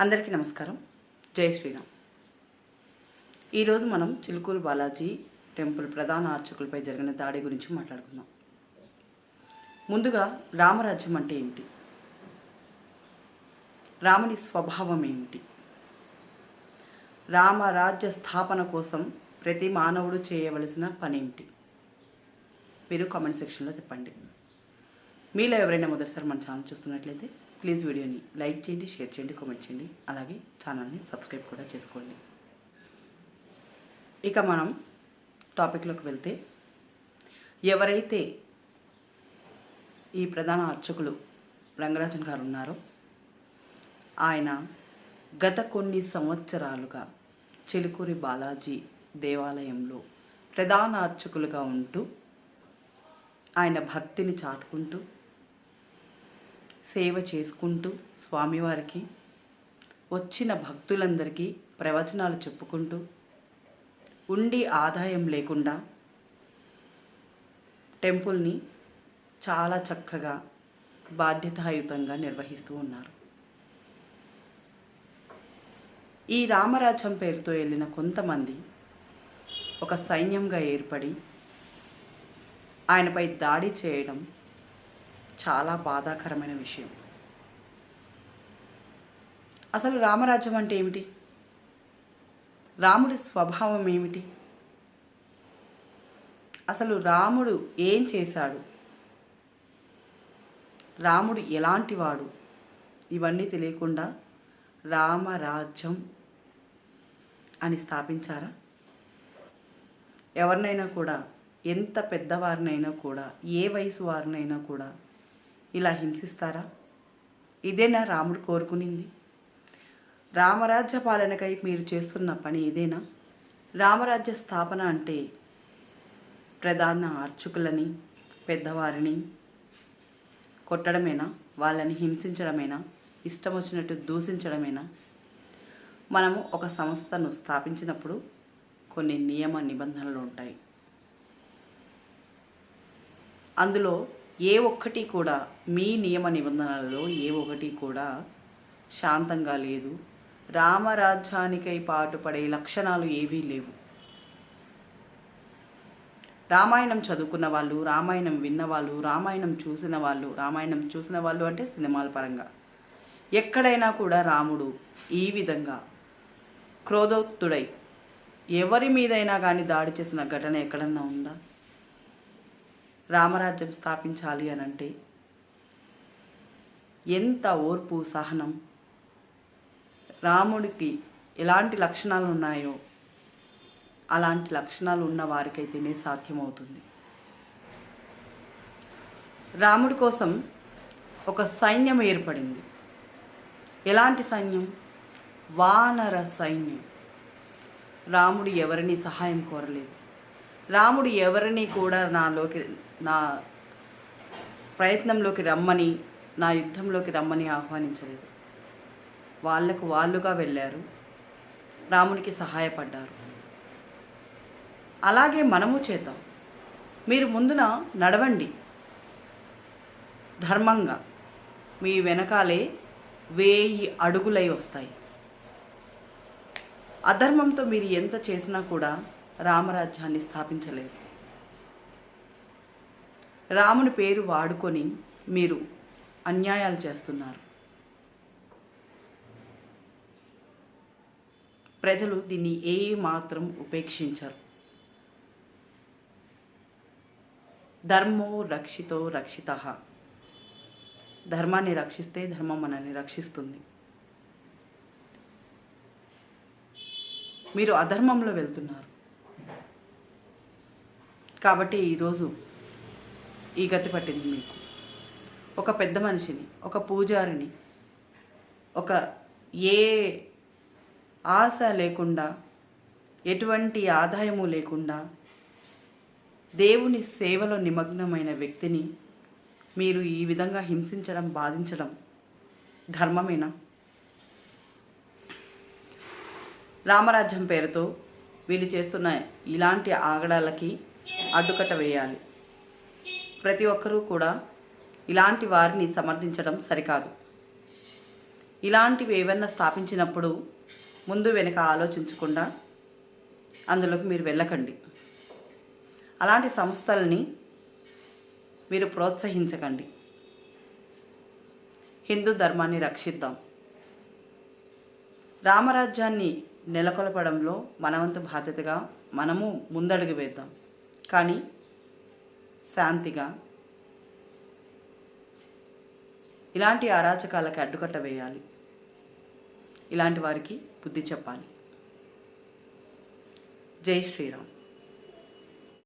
అందరికీ నమస్కారం. జై శ్రీరామ్. ఈరోజు మనం చిలుకూరు బాలాజీ టెంపుల్ ప్రధాన అర్చకులపై జరిగిన దాడి గురించి మాట్లాడుకుందాం. ముందుగా రామరాజ్యం అంటే ఏమిటి? రాముని స్వభావం ఏమిటి? రామరాజ్య స్థాపన కోసం ప్రతి మానవుడు చేయవలసిన పని ఏమిటి మీరు కామెంట్ సెక్షన్లో చెప్పండి. మీలో ఎవరైనా మొదటిసారి మన ఛానల్ చూస్తున్నట్లయితే ప్లీజ్ వీడియోని లైక్ చేయండి షేర్ చేయండి కామెంట్ చేయండి. అలాగే ఛానల్ని సబ్స్క్రైబ్ కూడా చేసుకోండి. ఇక మనం టాపిక్లోకి వెళ్తే ఎవరైతే ఈ ప్రధాన అర్చకులు రంగరాజన్ గారు ఉన్నారో ఆయన గత కొన్ని సంవత్సరాలుగా చిలుకూరి బాలాజీ దేవాలయంలో ప్రధాన అర్చకులుగా ఉంటూ ఆయన భక్తిని చాటుకుంటూ సేవ చేసుకుంటూ స్వామివారికి వచ్చిన భక్తులందరికీ ప్రవచనాలు చెప్పుకుంటూ ఉండి ఆదాయం లేకుండా టెంపుల్ని చాలా చక్కగా బాధ్యతాయుతంగా నిర్వహిస్తూ ఉన్నారు. ఈ రామరాజ్యం పేరుతో వెళ్ళిన కొంతమంది ఒక సైన్యంగా ఏర్పడి ఆయనపై దాడి చేయడం చాలా బాధాకరమైన విషయం. అసలు రామరాజ్యం అంటే ఏమిటి? రాముడి స్వభావం ఏమిటి? అసలు రాముడు ఏం చేశాడు? రాముడు ఎలాంటివాడు? ఇవన్నీ తెలియకుండా రామరాజ్యం అని స్థాపించారా? ఎవరినైనా కూడా ఎంత పెద్దవారినైనా కూడా ఏ వయసు వారినైనా కూడా ఇలా హింసిస్తారా? ఇదేనా రాముడు కోరుకునింది. రామరాజ్య పాలనకై మీరు చేస్తున్న పని ఇదేనా? రామరాజ్య స్థాపన అంటే ప్రధాన అర్చకులని పెద్దవారిని కొట్టడమేనా? వాళ్ళని హింసించడమేనా? ఇష్టం వచ్చినట్టు దూషించడమేనా? మనము ఒక సంస్థను స్థాపించినప్పుడు కొన్ని నియమ నిబంధనలు ఉంటాయి. అందులో ఏ ఒక్కటి కూడా మీ నియమ నిబంధనలలో ఏ ఒకటి కూడా శాంతంగా లేదు. రామరాజ్యానికై పాటుపడే లక్షణాలు ఏవీ లేవు. రామాయణం చదువుకున్న వాళ్ళు రామాయణం విన్న వాళ్ళు రామాయణం చూసిన వాళ్ళు రామాయణం చూసిన వాళ్ళు అంటే సినిమాల పరంగా. ఎక్కడైనా కూడా రాముడు ఈ విధంగా క్రోధోక్తుడై ఎవరి మీదైనా కానీ దాడి చేసిన ఘటన ఎక్కడన్నా ఉందా? రామరాజ్యం స్థాపించాలి అని అంటే ఎంత ఓర్పు సహనం? రాముడికి ఎలాంటి లక్షణాలు ఉన్నాయో అలాంటి లక్షణాలు ఉన్న వారికైతేనే సాధ్యమవుతుంది. రాముడి కోసం ఒక సైన్యం ఏర్పడింది. ఎలాంటి సైన్యం? వానర సైన్యం. రాముడు ఎవరిని సహాయం కోరలేదు. రాముడు ఎవరిని కూడా నాలోకి నా ప్రయత్నంలోకి రమ్మని నా యుద్ధంలోకి రమ్మని ఆహ్వానించలేదు. వాళ్ళకు వాళ్ళుగా వెళ్ళారు. రామునికి సహాయపడ్డారు. అలాగే మనము చేద్దాం. మీరు ముందున నడవండి. ధర్మంగా మీ వెనకాలే వేయి అడుగులై వస్తాయి. అధర్మంతో మీరు ఎంత చేసినా కూడా రామరాజ్యాన్ని స్థాపించలేరు రాముని పేరు వాడుకొని మీరు అన్యాయాలు చేస్తున్నారు. ప్రజలు దీన్ని ఏ మాత్రం ఉపేక్షించరు. ధర్మో రక్షితో రక్షిత. ధర్మాన్ని రక్షిస్తే ధర్మం మనల్ని రక్షిస్తుంది. మీరు అధర్మంలో వెళ్తున్నారు. కాబట్టి ఈరోజు ఈ గతి పట్టింది మీకు. ఒక పెద్ద మనిషిని ఒక పూజారిని ఒక ఏ ఆశ లేకుండా ఎటువంటి ఆదాయము లేకుండా దేవుని సేవలో నిమగ్నమైన వ్యక్తిని మీరు ఈ విధంగా హింసించడం బాధించడం ధర్మమేనా? రామరాజ్యం పేరుతో వీళ్ళు చేస్తున్న ఇలాంటి ఆగడాలకి అడ్డుకట్ట వేయాలి. ప్రతి ఒక్కరూ కూడా ఇలాంటి వారిని సమర్థించడం సరికాదు. ఇలాంటివి ఏవన్నా స్థాపించినప్పుడు ముందు వెనుక ఆలోచించకుండా అందులోకి మీరు వెళ్ళకండి. అలాంటి సంస్థలని మీరు ప్రోత్సహించకండి. హిందూ ధర్మాన్ని రక్షిద్దాం. రామరాజ్యాన్ని నెలకొల్పడంలో మనవంతు బాధ్యతగా మనము ముందడుగు వేద్దాం. కానీ శాంతిగా ఇలాంటి అరాచకాలకి అడ్డుకట్ట వేయాలి. ఇలాంటి వారికి బుద్ధి చెప్పాలి. జై శ్రీరామ్.